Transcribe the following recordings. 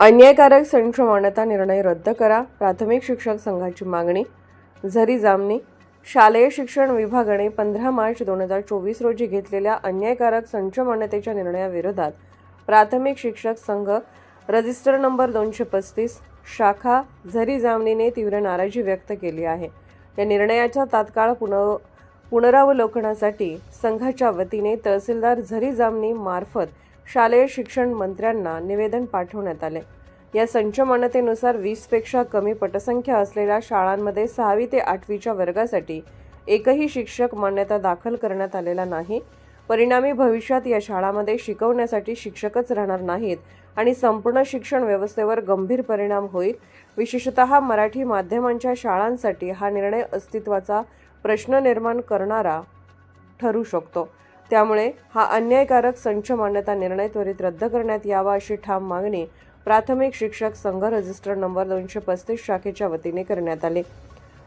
अन्यायकारक संक्षमानता निर्णय रद्द करा. प्राथमिक शिक्षक संघाची मागणी झरी जामनी शालेय शिक्षण विभागाने पंधरा मार्च दोन हजार चोवीस रोजी घेतलेल्या अन्यायकारक संचमान्यतेच्या निर्णयाविरोधात प्राथमिक शिक्षक संघ रजिस्टर नंबर दोनशे पस्तीस शाखा झरी जामनीने तीव्र नाराजी व्यक्त केली आहे. या निर्णयाच्या तात्काळ पुन पुनरावलोकनासाठी संघाच्या वतीने तहसीलदार झरी जामनी मार्फत शालेय शिक्षण मंत्र्यांना निवेदन पाठवण्यात आले. या संच मान्यतेनुसार वीसपेक्षा कमी पटसंख्या असलेल्या शाळांमध्ये सहावी ते आठवीच्या वर्गासाठी एकही शिक्षक मान्यता दाखल करण्यात आलेला नाही. परिणामी भविष्यात या शाळांमध्ये शिकवण्यासाठी शिक्षकच राहणार नाहीत आणि संपूर्ण शिक्षण व्यवस्थेवर गंभीर परिणाम होईल. विशेषतः मराठी माध्यमांच्या शाळांसाठी हा निर्णय अस्तित्वाचा प्रश्न निर्माण करणारा ठरू शकतो. त्यामुळे हा अन्यायकारक संच मान्यता निर्णय त्वरित रद्द करण्यात यावा अशी ठाम मागणी प्राथमिक शिक्षक संघ रजिस्टर नंबर दोनशे पस्तीस शाखेच्या वतीने करण्यात आली.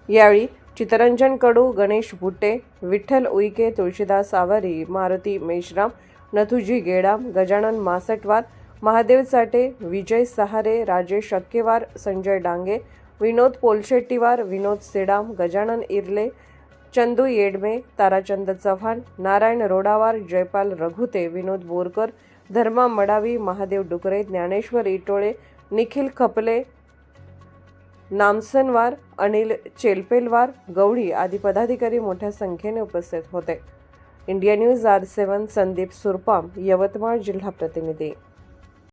यावेळी चितरंजन कडू गणेश भुट्टे विठ्ठल उईके तुळशीदास आवारी मारुती मेश्राम नथुजी गेडाम गजानन मासटवार महादेव साठे विजय सहारे राजेश अक्केवार संजय डांगे विनोद पोलशेट्टीवार विनोद सेडाम गजानन इर्ले चंदू येडमे ताराचंद चव्हाण नारायण रोडावार जयपाल रघुते विनोद बोरकर धर्मा मडावी महादेव डुकरे ज्ञानेश्वर इटोळे निखिल खपले नामसनवार अनिल चेलपेलवार गवळी आदी पदाधिकारी मोठ्या संख्येने उपस्थित होते. India News R seven Sandeep Surpam Yavatmal जिल्हा प्रतिनिधी.